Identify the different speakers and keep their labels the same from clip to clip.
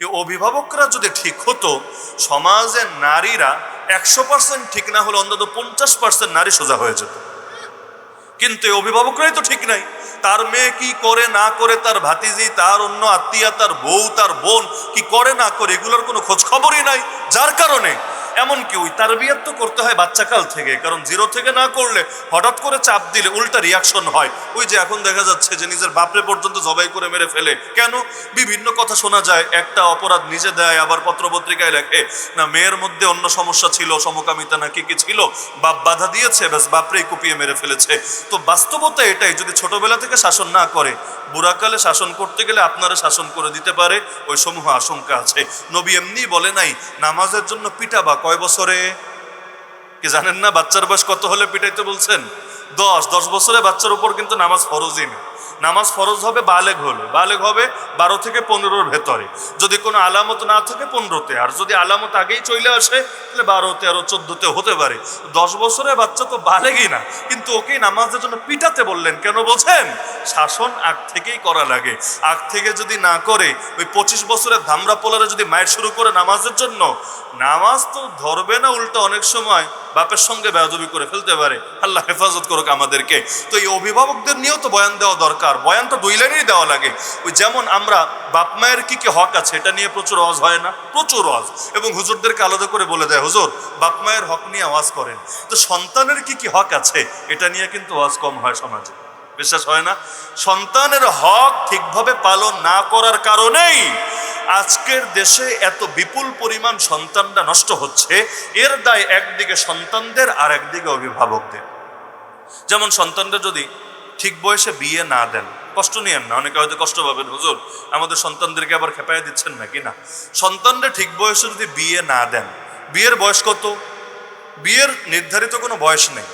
Speaker 1: এই অভিভাবকরা যদি ঠিক হতো, সমাজের নারীরা একশো পার্সেন্ট ঠিক না হলে অন্তত পঞ্চাশ পার্সেন্ট নারী সোজা হয়ে যেত। কিন্তু এই অভিভাবকরাই তো ঠিক নাই। তার মেয়ে কি করে না করে তার ভাতিজি, তার অন্য আত্মীয়া, তার বউ, তার বোন কি করে না করে এগুলোর কোনো খোঁজ খবরই নাই। যার কারণে এমনকি ওই তার বিয়ার তো করতে হয় বাচ্চাকাল থেকে, কারণ জিরো থেকে না করলে হঠাৎ করে চাপ দিলে উল্টা রিয়াকশন হয়। ওই যে এখন দেখা যাচ্ছে যে নিজের বাপরে পর্যন্ত জবাই করে মেরে ফেলে। কেন? বিভিন্ন কথা শোনা যায়, একটা অপরাধ নিজে দেয়, আবার পত্রপত্রিকায় লেখে, না, মেয়ের মধ্যে অন্য সমস্যা ছিল, সমকামিতা না কি কি ছিল? বাপ বাধা দিয়েছে, ব্যাস বাপরেই কুপিয়ে মেরে ফেলেছে। তো বাস্তবতা এটাই, যদি ছোটবেলা থেকে শাসন না করে, বুড়াকালে শাসন করতে গেলে আপনারা শাসন করে দিতে পারে, ওই সমূহ আশঙ্কা আছে। নবী এমনি বলে নাই, নামাজের জন্য পিটাবা কয় বছরে? কি জানেন না? বাচ্চার বয়স কত হলে পিটাইতে বলছেন? দশ দশ বছরে বাচ্চার উপর কিন্তু নামাজ ফরজই না। নামাজ ফরজ হবে, বালেগ হলে। বালেগ হবে বারো থেকে পনেরোর ভেতরে। যদি কোনো আলামত না থাকে, পনেরোতে। আর যদি আলামত আগেই চলে আসে, তাহলে বারো তেরো চোদ্দতে হতে পারে। দশ বছরের বাচ্চা তো বালেগই না। কিন্তু ওকেই নামাজের জন্য পিটাতে বললেন কেন বোঝেন? শাসন আগ থেকেই করা লাগে। আগ থেকে যদি না করে, ওই পঁচিশ বছরের ধামরা পোলারে যদি মায়ের শুরু করে নামাজের জন্য, নামাজ তো ধরবে না উল্টো অনেক সময়। বাপের সঙ্গে বেয়াদবি করে ফেলতে পারে, আল্লাহ হেফাজত করুক আমাদেরকে। তো এই অভিভাবকদের নিয়েও তো বয়ান দেওয়া দরকার। বয়ান তো দুই লাইনেই দেওয়া লাগে। ওই যেমন আমরা বাপ মায়ের কী কি হক আছে, এটা নিয়ে প্রচুর আওয়াজ হয় না? প্রচুর আওয়াজ। এবং হুজুরদেরকে আলাদা করে বলে দেয়, হুজুর, বাপ মায়ের হক নিয়ে আওয়াজ করেন। তো সন্তানের কি কি হক আছে, এটা নিয়ে কিন্তু আওয়াজ কম হয় সমাজে। বিশ্বাস হয় না? সন্তানের হক ঠিকভাবে পালন না করার কারণেই আজকের দেশে এত বিপুল পরিমাণ সন্তানরা নষ্ট হচ্ছে। এর দায় একদিকে সন্তানদের, আর একদিকে অভিভাবকদের। যেমন সন্তানরা যদি ঠিক বয়সে বিয়ে না দেন, কষ্ট নিয়েন না। অনেকে হয়তো কষ্ট পাবেন। হুজুর, আমাদের সন্তানদেরকে আবার খেপাইয়া দিচ্ছেন নাকি না? সন্তানরা ঠিক বয়সে যদি বিয়ে না দেন, বিয়ের বয়স কত? বিয়ের নির্ধারিত কোনো বয়স নেই।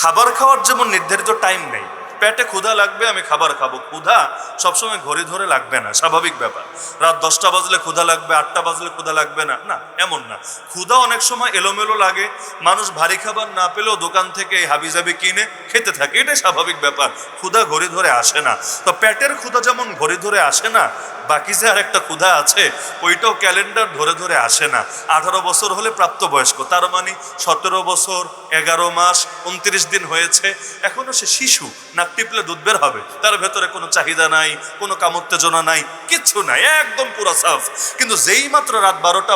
Speaker 1: খাবার খাওয়ার যেমন নির্ধারিত টাইম নেই পেটে ক্ষুধা লাগবে, আমি খাবার খাব। ক্ষুধা সবসময় ঘড়ি ধরে লাগবে না, স্বাভাবিক ব্যাপার। রাত দশটা বাজলে ক্ষুধা লাগবে, আটটা বাজলে ক্ষুধা লাগবে না। না, এমন না। ক্ষুধা অনেক সময় এলোমেলো লাগে। মানুষ ভারী খাবার না পেলেও দোকান থেকে এই হাবিজাবি কিনে খেতে থাকে। এটাই স্বাভাবিক ব্যাপার। ক্ষুধা ঘড়ি ধরে আসে না। তো পেটের ক্ষুধা যেমন ঘড়ি ধরে আসে না, বাকি যে আর একটা ক্ষুধা আছে, ওইটাও ক্যালেন্ডার ধরে ধরে আসে না। আঠারো বছর হলে প্রাপ্তবয়স্ক, তার মানে সতেরো বছর, এগারো মাস, উনত্রিশ দিন হয়েছে। এখনও সে শিশু নাক টিপলে দুধ বের হবে। তার ভেতরে কোনো চাহিদা নাই কোনো কামোত্তেজনা নাই। কিচ্ছু নাই, একদম পুরো সাফ। কিন্তু যেই মাত্র রাত বারোটা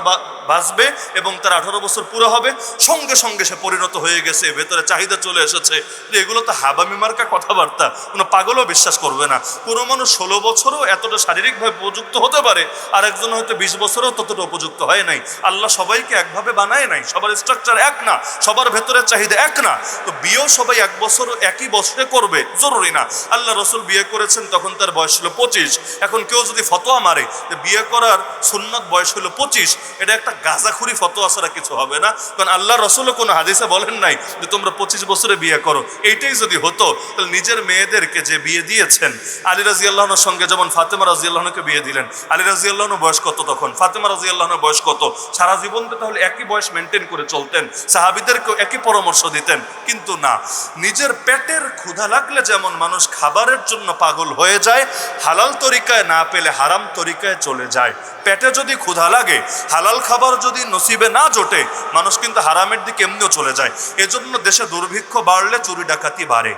Speaker 1: বাজবে এবং তার আঠারো বছর পুরো হবে, সঙ্গে সঙ্গে সে পরিণত হয়ে গেছে, ভেতরে চাহিদা চলে এসেছে। এগুলো তো হাবামি মার্কা কথাবার্তা, কোনো পাগলও বিশ্বাস করবে না। কোনো মানুষ ষোলো বছরও এতটা শারীরিকভাবে উপযুক্ত হতে পারে আর একজন হয়তো বিশ বছরও ততটা উপযুক্ত হয় নাই। আল্লাহ সবাইকে একভাবে বানায় নাই, সবার স্ট্রাকচার এক না, সবার ভেতরের চাহিদা এক না। তো বিয়েও সবাই এক বছর একই বছরে করবে, জরুরি না। আল্লাহ রসুল বিয়ে করেছেন, তখন তার বয়স ছিল পঁচিশ। এখন কেউ যদি ফতোয়া মারে যে বিয়ে করার সুন্নত বয়স হলো পঁচিশ, এটা একটা গাঁজাখুরি ফতোয়া ছাড়া কিছু হবে না। কারণ আল্লাহ রসুলও কোনো হাদিসে বলেন নাই যে তোমরা পঁচিশ বছরে বিয়ে করো। এইটাই যদি হতো, তাহলে নিজের মেয়েদেরকে যে বিয়ে দিয়েছেন, আলী রাজি আল্লাহনের সঙ্গে যেমন ফাতেমা রাজি আল্লাহকে বিয়ে দিলেন, আলী রাজি আল্লাহনের বয়স কত তখন? ফাতেমা রাজি আল্লাহনের বয়স কত? সারা জীবন তো তাহলে একই বয়স মেনটেন করে চলতেন, সাহাবিদেরকেও একই পরামর্শ দিতেন। কিন্তু না, নিজের পেটের ক্ষুধা লাগলে যেমন মানুষ খাবারের জন্য পাগল হয়ে যায়, হালাল তরিকায় না পেলে হারাম তরিকায় চলে যায়। পেটে যদি ক্ষুধা লাগে, হালাল খাবার যদি নসিবে না জোটে, মানুষ কিন্তু হারামের দিকে এমনিও চলে যায়। এজন্য দেশে দুর্ভিক্ষ বাড়লে চুরি ডাকাতি বাড়ে।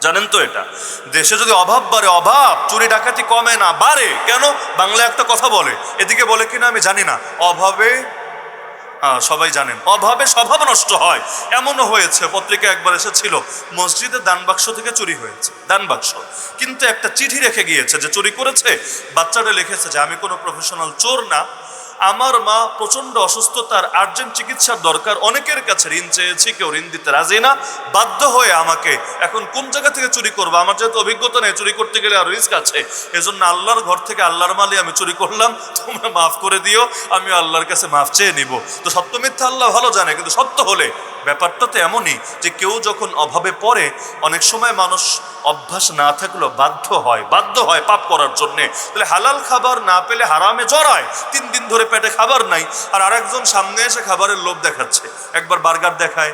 Speaker 1: জানেন তো এটা? দেশে যদি অভাব বাড়ে, অভাব, চুরি ডাকাতি কমে না, বাড়ে। কেন? বাংলা একটা কথা বলে। এদিকে বলে কিনা আমি জানি না। অভাবে সবাই জানেন। অভাবে স্বভাব নষ্ট হয়। এমনও হয়েছে পত্রিকা একবার এসেছিল, মসজিদে দান বাক্স থেকে চুরি হয়েছে, দান বাক্স। কিন্তু একটা চিঠি রেখে গিয়েছে যে চুরি করেছে। বাচ্চাটা লিখেছে যে, আমি কোনো প্রফেশনাল চোর না আমার মা প্রচণ্ড অসুস্থতার আর্জেন্ট চিকিৎসার দরকার, অনেকের কাছে ঋণ চেয়েছি, কেউ ঋণ দিতে রাজি না, বাধ্য হয়ে আমাকে এখন কোন জায়গা থেকে চুরি করব? আমার যেহেতু অভিজ্ঞতা নেই, চুরি করতে গেলে আর রিস্ক আছে। এজন্য আল্লাহর ঘর থেকে আল্লাহর মালি আমি চুরি করলাম, তোমরা মাফ করে দিও আমি আল্লাহর কাছে মাফ চেয়ে নিব। তো সত্য মিথ্যা আল্লাহ ভালো জানে, কিন্তু সত্য হলে ব্যাপারটা তো এমনই যে কেউ যখন অভাবে পড়ে, অনেক সময় মানুষ অভ্যাস না থাকলেও বাধ্য হয় বাধ্য হয় পাপ করার জন্যে। তাহলে হালাল খাবার না পেলে হারামে জড়ায়। তিন দিন ধরে পেটে খাবার নাই, আর আরেকজন সামনে এসে খাবারের লোভ দেখাচ্ছে। একবার বার্গার দেখায়,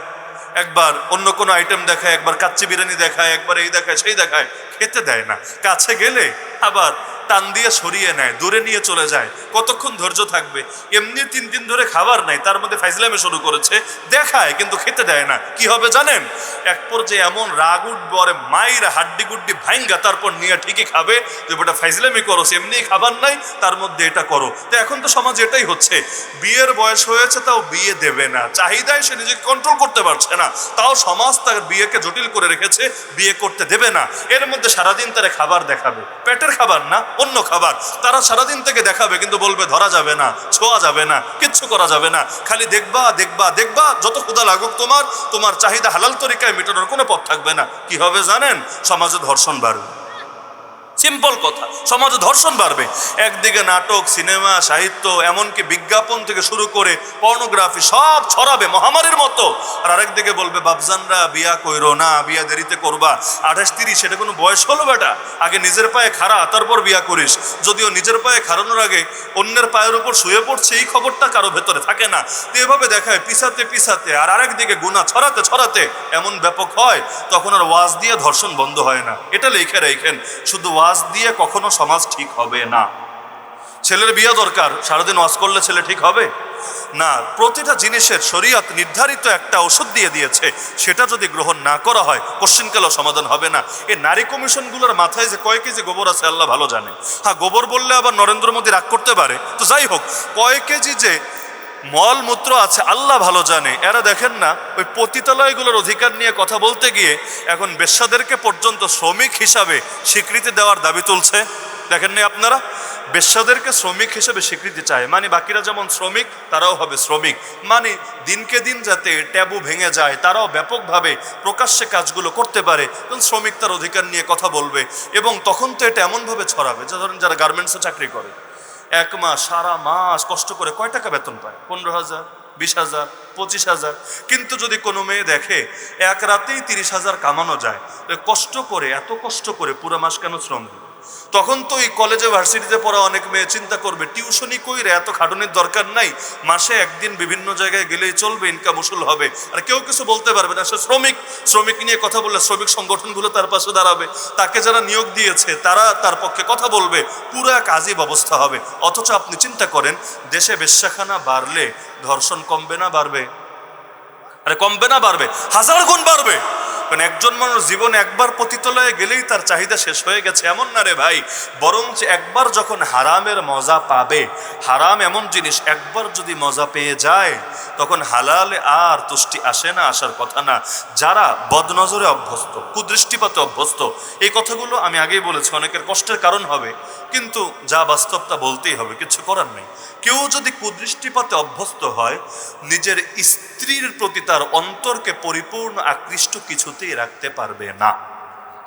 Speaker 1: একবার অন্য কোনো আইটেম দেখায়, একবার কাচ্চি বিরিয়ানি দেখায়, একবার এই দেখায়, সেই দেখায়, খেতে দেয় না। কাছে গেলে আবার টান দিয়ে সরিয়ে নেয়, দূরে নিয়ে চলে যায়। কতক্ষণ ধৈর্য থাকবে? এমনি তিন দিন ধরে খাবার নাই, তার মধ্যে ফাইজলামে শুরু করেছে। দেখায়, কিন্তু খেতে দেয় না। কি হবে জানেন? এক পর্যায়ে এমন রাগ উঠবে, ওরে মাইরা হাড্ডি গুড্ডি ভাইঙ্গা, তারপর নিয়ে ঠিকই খাবে। যে ওটা ফাইজলামি করো এমনি খাবার নাই, তার মধ্যে এটা করো। তো এখন তো সমাজ এটাই হচ্ছে। বিয়ের বয়স হয়েছে, তাও বিয়ে দেবে না। চাহিদায় সে নিজেকে কন্ট্রোল করতে পারছে না। তাও সমাজ তার বিয়েকে জটিল করে রেখেছে, বিয়ে করতে দেবে না। এর মধ্যে সারাদিন তারা খাবার দেখাবে। পেটের খাবার না? অন্য খাবার। তারা সারাদিন থেকে দেখাবে, কিন্তু বলবে, ধরা যাবে না, ছোঁয়া যাবে না, কিচ্ছু করা যাবে না। খালি দেখবা দেখবা দেখবা, যত ক্ষুদা লাগুক তোমার তোমার চাহিদা হালাল তরিকায় মেটানোর কোনো পথ থাকবে না। কি হবে জানেন? সমাজে ধর্ষণ বাড়বে। সিম্পল কথা। সমাজে ধর্ষণ বাড়বে। একদিকে নাটক, সিনেমা, সাহিত্য, এমনকি বিজ্ঞাপন থেকে শুরু করে পর্নোগ্রাফি সব ছড়াবে মহামারীর মতো। আর আরেকদিকে বলবে বাবজানরা বিয়া কইরো না, বিয়া দেরিতে করবা। আঠাশ, তিরিশ সেটা কোনো বয়স হলো বেটা? আগে নিজের পায়ে খাড়া, তারপর বিয়া করিস। যদিও নিজের পায়ে খাড়ানোর আগে অন্যের পায়ের উপর শুয়ে পড়ছে, এই খবরটা কারও ভেতরে থাকে না। তো এভাবে দেখায় পিছাতে পিছাতে, আর আরেকদিকে গুণা ছড়াতে ছড়াতে এমন ব্যাপক হয়, তখন আর ওয়াজ দিয়ে ধর্ষণ বন্ধ হয় না। এটা লেখে রেখেন, শুধু ওয়াজ দিয়ে কখনো সমাজ ঠিক হবে না। ছেলের বিয়ে দরকার, সারাদিন ওয়াজ করলে ছেলে ঠিক হবে? না, প্রতিটা জিনিসের শরীয়ত নির্ধারিত একটা ওষুধ দিয়ে দিয়েছে। সেটা যদি গ্রহণ না করা হয় কোশ্চিনকালেও সমাধান হবে না? এই নারী কমিশনগুলোর মাথায় যে কয় কেজি গোবর আছে, আল্লাহ ভালো জানে। হ্যাঁ গোবর বললে আবার নরেন্দ্র মোদী রাগ করতে পারে। তো যাই হোক, কয় কেজি যে মলমূত্র আছে, আল্লাহ ভালো জানে। এরা দেখেন না, ওই পতিতালয়গুলোর অধিকার নিয়ে কথা বলতে গিয়ে এখন বেশ্যাদেরকে পর্যন্ত শ্রমিক হিসাবে স্বীকৃতি দেওয়ার দাবি তুলছে। দেখেননি আপনারা, বেশ্যাদেরকে শ্রমিক হিসেবে স্বীকৃতি চায়। মানে বাকিরা যেমন শ্রমিক, তারাও হবে শ্রমিক। মানে দিনকে দিন যাতে ট্যাবু ভেঙে যায়, তারাও ব্যাপকভাবে প্রকাশ্যে কাজগুলো করতে পারে, তখন শ্রমিক তার অধিকার নিয়ে কথা বলবে। এবং তখন তো এটা এমনভাবে ছড়াবে, যে ধরেন যারা গার্মেন্টসে চাকরি করে। এক মাস, সারা মাস কষ্ট করে কয় টাকা বেতন পায়? পনেরো হাজার, বিশ হাজার, পঁচিশ হাজার। কিন্তু যদি কোনো মেয়ে দেখে এক রাতেই তিরিশ হাজার কামানো যায় কষ্ট করে, এত কষ্ট করে পুরো মাস কেন শ্রম দিবে? তখন তো এই কলেজে ভার্সিটিতে পড়া অনেক মেয়ে চিন্তা করবে টিউশনি কইরে এত খাটুনির দরকার নাই, মাসে একদিন বিভিন্ন জায়গায় গেলেই চলবে ইনকাম উসুল হবে। আর কেউ কিছু বলতে পারবে না, সে শ্রমিক শ্রমিক নিয়ে কথা বললে শ্রমিক সংগঠনগুলো তার পাশে দাঁড়াবে, তাকে যারা নিয়োগ দিয়েছে, তারা তার পক্ষে কথা বলবে, পুরো এক আজীব অবস্থা হবে। অথচ আপনি চিন্তা করেন, দেশে বেশ্যাখানা বাড়লে ধর্ষণ কমবে না, বাড়বে? আরে কমবে না, বাড়বে। হাজার গুণ বাড়বে। কারণ একজন মানুষ জীবনে একবার পতিতলয়ে গেলেই তার চাহিদা শেষ হয়ে গেছে, এমন না রে ভাই। বরঞ্চ একবার যখন হারামের মজা পাবে, হারাম এমন জিনিস একবার যদি মজা পেয়ে যায়, তখন হালালে আর তুষ্টি আসে না, আসার কথা না। যারা বদনজরে অভ্যস্ত, কুদৃষ্টিপাতে অভ্যস্ত, এই কথাগুলো আমি আগেই বলেছি, অনেকের কষ্টের কারণ হবে। কিন্তু যা বাস্তব তা বলতেই হবে, কিছু করার নেই। কেউ যদি কুদৃষ্টিপাতে অভ্যস্ত হয়, নিজের স্ত্রীর প্রতি তার অন্তরকে পরিপূর্ণ আকৃষ্ট কিছুতেই রাখতে পারবে না।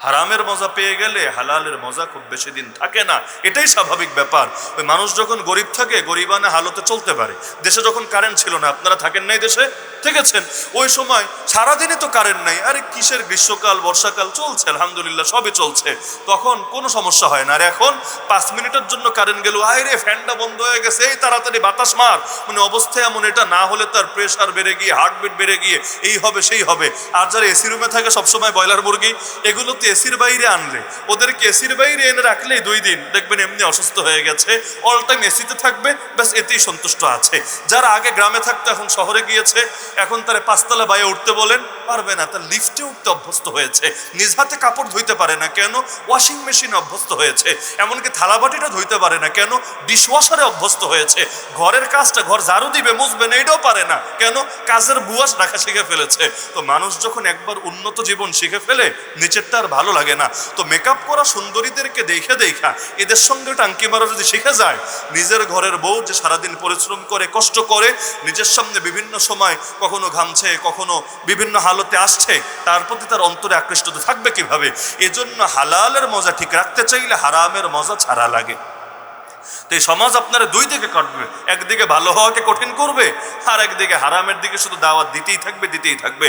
Speaker 1: হারামের মজা পেয়ে গেলে হালালের মজা খুব বেশি দিন থাকে না। এটাই স্বাভাবিক ব্যাপার। ওই মানুষ যখন গরিব থাকে, গরিবানে হালতে চলতে পারে। দেশে যখন কারেন্ট ছিল না, আপনারা থাকেন নাই দেশে? থেকেছেন। ওই সময় সারাদিনই তো কারেন্ট নাই। আরে কিসের গ্রীষ্মকাল, বর্ষাকাল চলছে? আলহামদুলিল্লাহ, সবই চলছে। তখন কোনো সমস্যা হয় না। আর এখন পাঁচ মিনিটের জন্য কারেন্ট গেল। আয় রে, ফ্যানটা বন্ধ হয়ে গেছে। এই তাড়াতাড়ি বাতাস মার। মানে অবস্থা এমন, এটা না হলে তার প্রেশার বেড়ে গিয়ে হার্টবিট বেড়ে গিয়ে, এই হবে, সেই হবে। আর যারা এসি রুমে থাকে, সবসময় ব্রয়লার মুরগি এগুলো তো এসির বাইরে আনলে, ওদেরকে এসির বাইরে এনে রাখলেই দুই দিন। দেখবেন এমনি অসুস্থ হয়ে গেছে অল টাইম এসিতে থাকবে, ব্যাস এতেই সন্তুষ্ট আছে। যারা আগে গ্রামে থাকতো, এখন শহরে গিয়েছে, এখন তারা পাঁচতলা বাইরে উঠতে বলেন, পারবে না, তার লিফটে উঠতে অভ্যস্ত হয়েছে। নিজ হাতে কাপড় ধুইতে পারে না কেন ওয়াশিং মেশিনে অভ্যস্ত হয়েছে, এমনকি থালাবাটিটা ধুইতে পারে না কেন ডিশওয়াশারে অভ্যস্ত হয়েছে। ঘরের কাজটা, ঘর ঝাড়ু দিবে মুসবে না, এটাও পারে না কেন, কাজের বুয়াস রাখা শিখে ফেলেছে। তো মানুষ যখন একবার উন্নত জীবন শিখে ফেলে, নিচেরটা আর ভালো লাগে না। তো মেকআপ করা সুন্দরীদেরকে দেখে দেখা এদের সঙ্গে টাঙ্কি মারা যদি শিখে যায়, নিজের ঘরের বউ যে সারাদিন পরিশ্রম করে, কষ্ট করে, নিজের সামনে বিভিন্ন সময় কখনো ঘামছে, কখনো বিভিন্ন হালতে আসছে, তার প্রতি তার অন্তরে আকৃষ্ট থাকবে কীভাবে? এজন্য হালালের মজা ঠিক রাখতে চাইলে হারামের মজা ছাড়া লাগে। তো এই সমাজ আপনারা দুই দিকে কাটবে, একদিকে ভালো হওয়াকে কঠিন করবে, আর একদিকে হারামের দিকে শুধু দাওয়াত দিতেই থাকবে দিতেই থাকবে।